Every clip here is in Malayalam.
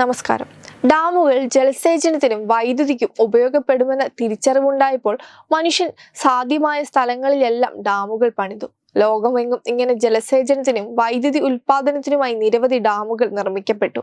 നമസ്കാരം. ഡാമുകൾ ജലസേചനത്തിനും വൈദ്യുതിക്കും ഉപയോഗപ്പെടുമെന്ന തിരിച്ചറിവുണ്ടായപ്പോൾ മനുഷ്യൻ സാധ്യമായ സ്ഥലങ്ങളിലെല്ലാം ഡാമുകൾ പണിതു. ലോകമെങ്ങും ഇങ്ങനെ ജലസേചനത്തിനും വൈദ്യുതി ഉൽപാദനത്തിനുമായി നിരവധി ഡാമുകൾ നിർമ്മിക്കപ്പെട്ടു.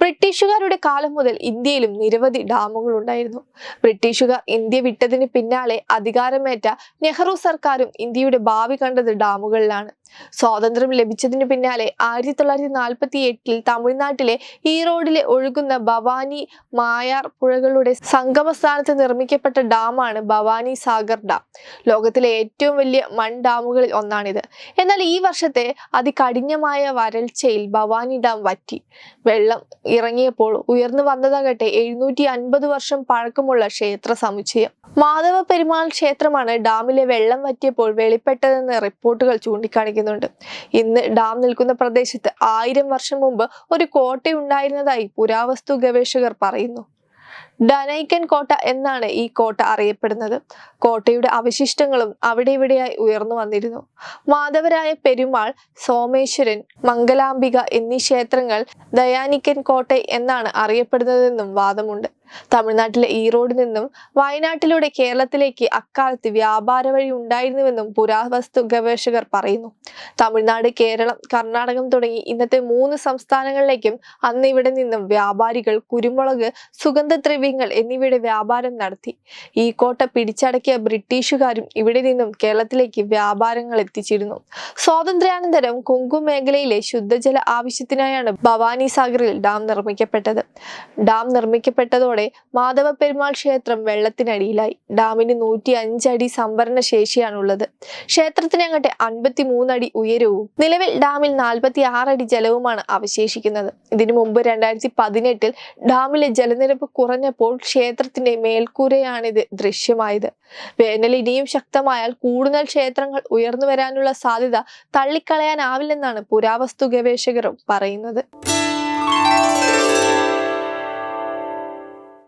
ബ്രിട്ടീഷുകാരുടെ കാലം മുതൽ ഇന്ത്യയിലും നിരവധി ഡാമുകൾ ഉണ്ടായിരുന്നു. ബ്രിട്ടീഷുകാർ ഇന്ത്യ വിട്ടതിന് പിന്നാലെ അധികാരമേറ്റ നെഹ്റു സർക്കാരും ഇന്ത്യയുടെ ഭാവി കണ്ടത് ഡാമുകളിലാണ്. സ്വാതന്ത്ര്യം ലഭിച്ചതിന് പിന്നാലെ ആയിരത്തി തൊള്ളായിരത്തി നാൽപ്പത്തി എട്ടിൽ തമിഴ്നാട്ടിലെ ഈറോഡിലെ ഒഴുകുന്ന ഭവാനി മായാർ പുഴകളുടെ സംഗമ സ്ഥാനത്ത് നിർമ്മിക്കപ്പെട്ട ഡാമാണ് ഭവാനി സാഗർ ഡാം. ലോകത്തിലെ ഏറ്റവും വലിയ മൺ ഡാമുകളിൽ ഒന്നാണിത് എന്നാൽ ഈ വർഷത്തെ അതികഠിനമായ വരൾച്ചയിൽ ഭവാനി ഡാം വറ്റി. വെള്ളം ഇറങ്ങിയപ്പോൾ ഉയർന്നു വന്നതാകട്ടെ എഴുന്നൂറ്റി അൻപത് വർഷം പഴക്കമുള്ള ക്ഷേത്ര സമുച്ചയം. മാധവ പെരുമാൾ ക്ഷേത്രമാണ് ഡാമിലെ വെള്ളം വറ്റിയപ്പോൾ വെളിപ്പെട്ടതെന്ന് റിപ്പോർട്ടുകൾ ചൂണ്ടിക്കാണിക്കുന്നുണ്ട്. ഇന്ന് ഡാം നിൽക്കുന്ന പ്രദേശത്ത് ആയിരം വർഷം മുമ്പ് ഒരു കോട്ടയുണ്ടായിരുന്നതായി പുരാവസ്തു ഗവേഷകർ പറയുന്നു. ഡനൈക്കൻ കോട്ട എന്നാണ് ഈ കോട്ട അറിയപ്പെടുന്നത്. കോട്ടയുടെ അവശിഷ്ടങ്ങളും അവിടെ ഇവിടെയായി ഉയർന്നു വന്നിരുന്നു. മാധവരായ പെരുമാൾ സോമേശ്വരൻ മംഗലാംബിക എന്നീ ക്ഷേത്രങ്ങൾ ദയാനിക്കൻ കോട്ട എന്നാണ് അറിയപ്പെടുന്നതെന്നും വാദമുണ്ട്. തമിഴ്നാട്ടിലെ ഈറോഡിൽ നിന്നും വയനാട്ടിലൂടെ കേരളത്തിലേക്ക് അക്കാലത്ത് വ്യാപാര വഴി ഉണ്ടായിരുന്നുവെന്നും പുരാവസ്തു ഗവേഷകർ പറയുന്നു. തമിഴ്നാട് കേരളം കർണാടകം തുടങ്ങി ഇന്നത്തെ മൂന്ന് സംസ്ഥാനങ്ങളിലേക്കും അന്ന് ഇവിടെ നിന്നും വ്യാപാരികൾ കുരുമുളക് സുഗന്ധദ്രവ്യങ്ങൾ എന്നിവയുടെ വ്യാപാരം നടത്തി. ഈ കോട്ട പിടിച്ചടക്കിയ ബ്രിട്ടീഷുകാരും ഇവിടെ നിന്നും കേരളത്തിലേക്ക് വ്യാപാരങ്ങൾ എത്തിച്ചിരുന്നു. സ്വാതന്ത്ര്യാനന്തരം കൊങ്കു മേഖലയിലെ ശുദ്ധജല ആവശ്യത്തിനായാണ് ഭവാനി സാഗറിൽ ഡാം നിർമ്മിക്കപ്പെട്ടത്. ഡാം നിർമ്മിക്കപ്പെട്ടതോടെ മാധവ പെരുമാൾ ക്ഷേത്രം വെള്ളത്തിനടിയിലായി. ഡാമിന് നൂറ്റി അഞ്ചടി സംഭരണ ശേഷിയാണുള്ളത് ക്ഷേത്രത്തിന് അങ്ങട്ടെ അൻപത്തി മൂന്നടി ഉയരവും നിലവിൽ ഡാമിൽ നാൽപ്പത്തി ആറടി ജലവുമാണ് അവശേഷിക്കുന്നത്. ഇതിനു മുമ്പ് രണ്ടായിരത്തി പതിനെട്ടിൽ ഡാമിലെ ജലനിരപ്പ് കുറഞ്ഞപ്പോൾ ക്ഷേത്രത്തിന്റെ മേൽക്കൂരയാണിത് ദൃശ്യമായത്. വേനൽ ഇനിയും ശക്തമായാൽ കൂടുതൽ ക്ഷേത്രങ്ങൾ ഉയർന്നു വരാനുള്ള സാധ്യത തള്ളിക്കളയാനാവില്ലെന്നാണ് പുരാവസ്തു ഗവേഷകരും പറയുന്നത്.